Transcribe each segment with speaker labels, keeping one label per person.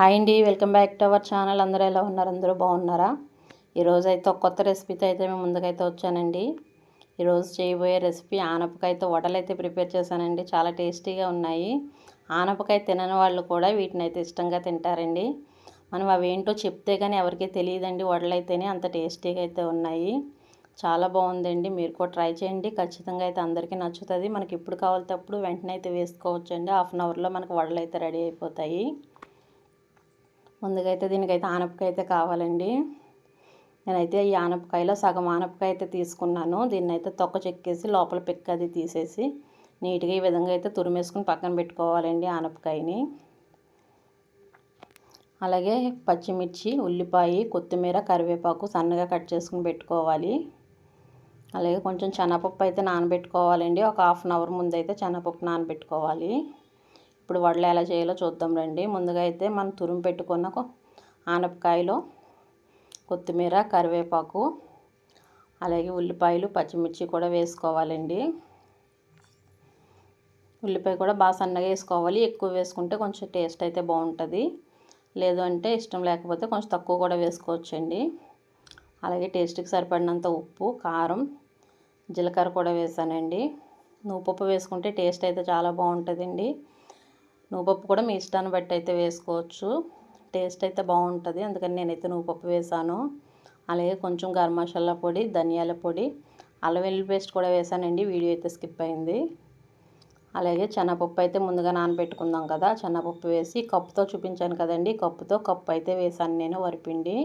Speaker 1: Hi అండి welcome back to our channel. అందరూ ఎలా ఉన్నారు? అందరూ బాగున్నారా? ఈరోజు అయితే ఒక కొత్త రెసిపీతో అయితే మేము ముందుకైతే వచ్చానండి. ఈరోజు చేయబోయే రెసిపీ ఆనపకాయతో వడలు అయితే ప్రిపేర్ చేశానండి. చాలా టేస్టీగా ఉన్నాయి. ఆనపకాయ తినని వాళ్ళు కూడా వీటిని అయితే ఇష్టంగా తింటారండి. మనం అవేంటో చెప్తే కానీ ఎవరికీ తెలియదండి వడలు అయితేనే అంత టేస్టీగా అయితే ఉన్నాయి. చాలా బాగుందండి. మీరు కూడా ట్రై చేయండి. ఖచ్చితంగా అయితే అందరికీ నచ్చుతుంది. మనకి ఎప్పుడు కావాలితే అప్పుడు వెంటనే అయితే వేసుకోవచ్చండి. హాఫ్ అన్ అవర్లో మనకు వడలు అయితే రెడీ అయిపోతాయి. ముందుగా అయితే దీనికైతే ఆనపకాయ అయితే కావాలండి. నేనైతే ఈ ఆనపకాయలో సగం ఆనపకాయ అయితే తీసుకున్నాను. దీన్ని అయితే తొక్క చెక్కేసి లోపల పిక్క అది తీసేసి నీట్గా ఈ విధంగా అయితే తురిమేసుకుని పక్కన పెట్టుకోవాలండి ఆనపకాయని. అలాగే పచ్చిమిర్చి ఉల్లిపాయ కొత్తిమీర కరివేపాకు సన్నగా కట్ చేసుకుని పెట్టుకోవాలి. అలాగే కొంచెం శనగపప్పు అయితే నానబెట్టుకోవాలండి. ఒక హాఫ్ అన్ అవర్ ముందు అయితే శనగపప్పు నానబెట్టుకోవాలి. ఇప్పుడు వడలు ఎలా చేయాలో చూద్దాం రండి. ముందుగా అయితే మనం తురుము పెట్టుకున్న ఆనపకాయలో కొత్తిమీర కరివేపాకు అలాగే ఉల్లిపాయలు పచ్చిమిర్చి కూడా వేసుకోవాలండి. ఉల్లిపాయ కూడా బాగా సన్నగా వేసుకోవాలి. ఎక్కువ వేసుకుంటే కొంచెం టేస్ట్ అయితే బాగుంటుంది. లేదు అంటే ఇష్టం లేకపోతే కొంచెం తక్కువ కూడా వేసుకోవచ్చండి. అలాగే టేస్ట్కి సరిపడినంత ఉప్పు కారం జీలకర్ర కూడా వేసానండి. నువ్వుపప్పు వేసుకుంటే టేస్ట్ అయితే చాలా బాగుంటుందండి. నువ్వుపప్పు కూడా మీ ఇష్టాన్ని బట్టి అయితే వేసుకోవచ్చు. టేస్ట్ అయితే బాగుంటుంది. అందుకని నేనైతే నువ్వుపప్పు వేసాను. అలాగే కొంచెం గరం మసాలా పొడి ధనియాల పొడి అల్లం వెల్లుల్లి పేస్ట్ కూడా వేసానండి. వీడియో అయితే స్కిప్ అయింది. అలాగే శనగపప్పు అయితే ముందుగా నానబెట్టుకుందాం కదా. శనగపప్పు వేసి కప్పుతో చూపించాను కదండి. కప్పుతో కప్పు అయితే వేసాను నేను వరిపిండి.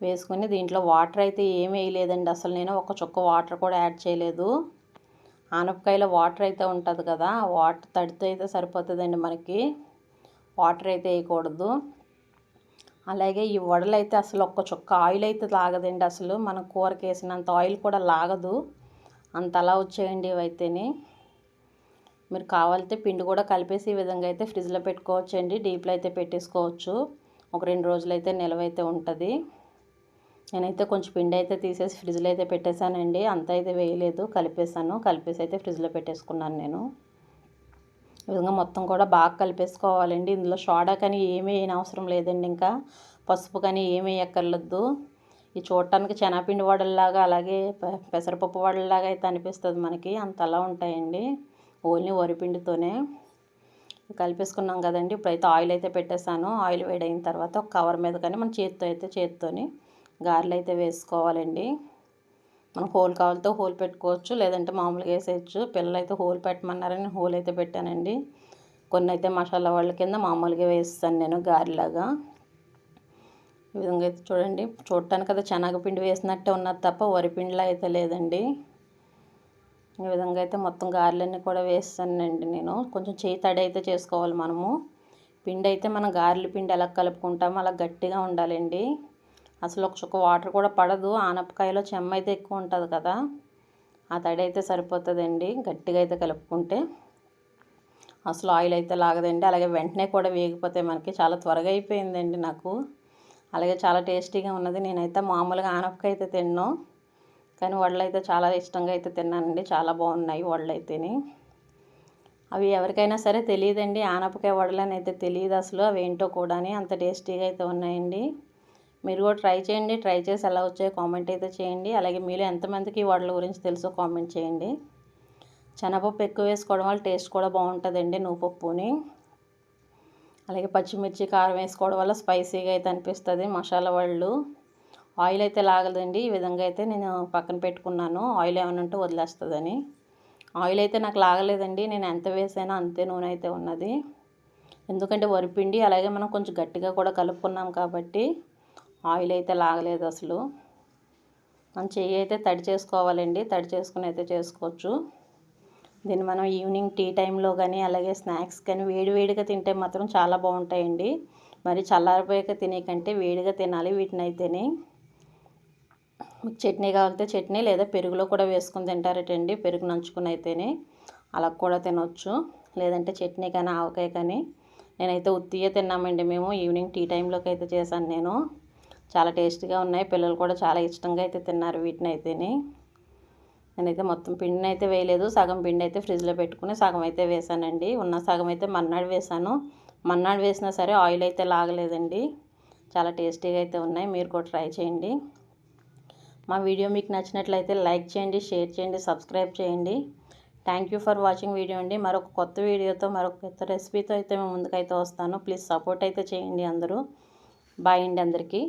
Speaker 1: వేసుకుని దీంట్లో వాటర్ అయితే ఏమి వేయలేదండి. అసలు నేను ఒక చుక్క వాటర్ కూడా యాడ్ చేయలేదు. ఆనపకాయలో వాటర్ అయితే ఉంటుంది కదా వాటర్ తడితో అయితే సరిపోతుందండి మనకి. వాటర్ అయితే వేయకూడదు. అలాగే ఈ వడలు అయితే అసలు ఒక్క చుక్క ఆయిల్ అయితే లాగదండి అసలు. మనం కూరకి వేసినంత ఆయిల్ కూడా లాగదు. అంత అలా వచ్చేయండి ఇవైతేనే. మీరు కావాలితే పిండి కూడా కలిపేసి ఈ విధంగా అయితే ఫ్రిడ్జ్లో పెట్టుకోవచ్చు అండి డీప్లో అయితే పెట్టేసుకోవచ్చు. ఒక రెండు రోజులు అయితే నిలవైతే ఉంటుంది. నేనైతే కొంచెం పిండి అయితే తీసేసి ఫ్రిడ్జ్లో అయితే పెట్టేశానండి. అంత అయితే వేయలేదు. కలిపేసాను కలిపేసి అయితే ఫ్రిడ్జ్లో పెట్టేసుకున్నాను నేను. ఈ విధంగా మొత్తం కూడా బాగా కలిపేసుకోవాలండి. ఇందులో సోడా కానీ ఏమీ వేయని అవసరం లేదండి ఇంకా. పసుపు కానీ ఏమీ ఎక్కర్లేదు ఈ చూడటానికి శనగపిండి వడల్లాగా అలాగే పెసరపప్పు వడల్లాగా అయితే అనిపిస్తుంది మనకి. అంత అలా ఉంటాయండి. ఓన్లీ వరిపిండితోనే కలిపేసుకున్నాం కదండి. ఇప్పుడైతే ఆయిల్ అయితే పెట్టేశాను. ఆయిల్ వేడైన తర్వాత ఒక కవర్ మీద కానీ మన చేతితో అయితే చేతితోని గారెలు అయితే వేసుకోవాలండి. మనం హోల్ కావాలితో హోల్ పెట్టుకోవచ్చు లేదంటే మామూలుగా వేసేయచ్చు. పిల్లలు అయితే హోల్ పెట్టమన్నారని హోల్ అయితే పెట్టానండి. కొన్ని అయితే మసాలా వాళ్ళ కింద మామూలుగా వేస్తాను నేను గారెలాగా. ఈ విధంగా అయితే చూడండి. చూడటానికి అయితే శనగపిండి వేసినట్టే ఉన్నది తప్ప వరిపిండిలో అయితే లేదండి. ఈ విధంగా అయితే మొత్తం గారెలన్నీ కూడా వేస్తానండి నేను. కొంచెం చేయి తడి అయితే చేసుకోవాలి మనము. పిండి అయితే మనం గారెల పిండి ఎలా కలుపుకుంటామో అలా గట్టిగా ఉండాలండి. అసలు ఒక చుక్క వాటర్ కూడా పడదు. ఆనపకాయలో చెమ్మ అయితే ఎక్కువ ఉంటుంది కదా. ఆ తడి అయితే సరిపోతుందండి. గట్టిగా అయితే కలుపుకుంటే అసలు ఆయిల్ అయితే లాగదండి. అలాగే వెంటనే కూడా వేగిపోతే మనకి చాలా త్వరగా అయిపోయిందండి నాకు. అలాగే చాలా టేస్టీగా ఉన్నది. నేనైతే మామూలుగా ఆనపకాయ అయితే తిన్నాను కానీ వడలు అయితే చాలా ఇష్టంగా అయితే తిన్నానండి. చాలా బాగున్నాయి వడలు అయితేని అవి ఎవరికైనా సరే తెలియదండి. ఆనపకాయ వడలని అయితే తెలియదు అసలు. అవి ఏంటో కూడా అంత టేస్టీగా అయితే ఉన్నాయండి. మీరు కూడా ట్రై చేయండి. ట్రై చేసి ఎలా వచ్చాయో కామెంట్ అయితే చేయండి. అలాగే మీరు ఎంతమందికి వడల గురించి తెలుసో కామెంట్ చేయండి. శనగపప్పు ఎక్కువ వేసుకోవడం వల్ల టేస్ట్ కూడా బాగుంటుందండి నువ్వుపప్పుని. అలాగే పచ్చిమిర్చి కారం వేసుకోవడం వల్ల స్పైసీగా అయితే అనిపిస్తుంది మసాలా వాళ్ళు. ఆయిల్ అయితే లాగదండి. ఈ విధంగా అయితే నేను పక్కన పెట్టుకున్నాను. ఆయిల్ ఏమైనా ఉంటే వదిలేస్తుందని. ఆయిల్ అయితే నాకు లాగలేదండి. నేను ఎంత వేసానో అంతే నూనె అయితే ఉన్నది. ఎందుకంటే వరిపిండి అలాగే మనం కొంచెం గట్టిగా కూడా కలుపుకున్నాం కాబట్టి ఆయిల్ అయితే లాగలేదు అసలు. మన చెయ్యి అయితే తడి చేసుకోవాలండి. తడి చేసుకుని అయితే చేసుకోవచ్చు. దీన్ని మనం ఈవినింగ్ టీ టైంలో కానీ అలాగే స్నాక్స్ కానీ వేడివేడిగా తింటే మాత్రం చాలా బాగుంటాయండి. మరి చల్లారిపోయాక తినే కంటే వేడిగా తినాలి వీటిని అయితేనే మీకు చట్నీ కావాలితే చట్నీ లేదా పెరుగులో కూడా వేసుకుని తింటారటండి. పెరుగు నంచుకుని అయితేనే అలా కూడా తినొచ్చు. లేదంటే చట్నీ కానీ ఆవకాయ కానీ నేనైతే ఉత్తియే తిన్నామండి మేము. ఈవినింగ్ టీ టైంలోకి అయితే చేశాను నేను. చాలా టేస్టీగా ఉన్నాయి. పిల్లలు కూడా చాలా ఇష్టంగా అయితే తిన్నారు వీటిని అయితేని నేనైతే మొత్తం పిండిని అయితే వేయలేదు. సగం పిండి అయితే ఫ్రిడ్జ్లో పెట్టుకుని సగం అయితే వేసానండి. ఉన్న సగం అయితే మన్నాడు వేసాను. మన్నాడు వేసినా సరే ఆయిల్ అయితే లాగలేదండి. చాలా టేస్టీగా అయితే ఉన్నాయి. మీరు కూడా ట్రై చేయండి. మా వీడియో మీకు నచ్చినట్లయితే లైక్ చేయండి షేర్ చేయండి సబ్స్క్రైబ్ చేయండి. Thank you for watching video అండి. మరొక కొత్త వీడియోతో మరొక కొత్త రెసిపీతో అయితే మేము ముందుకైతే వస్తాను. ప్లీజ్ సపోర్ట్ అయితే చేయండి అందరూ. బాయ్ అండి అందరికీ.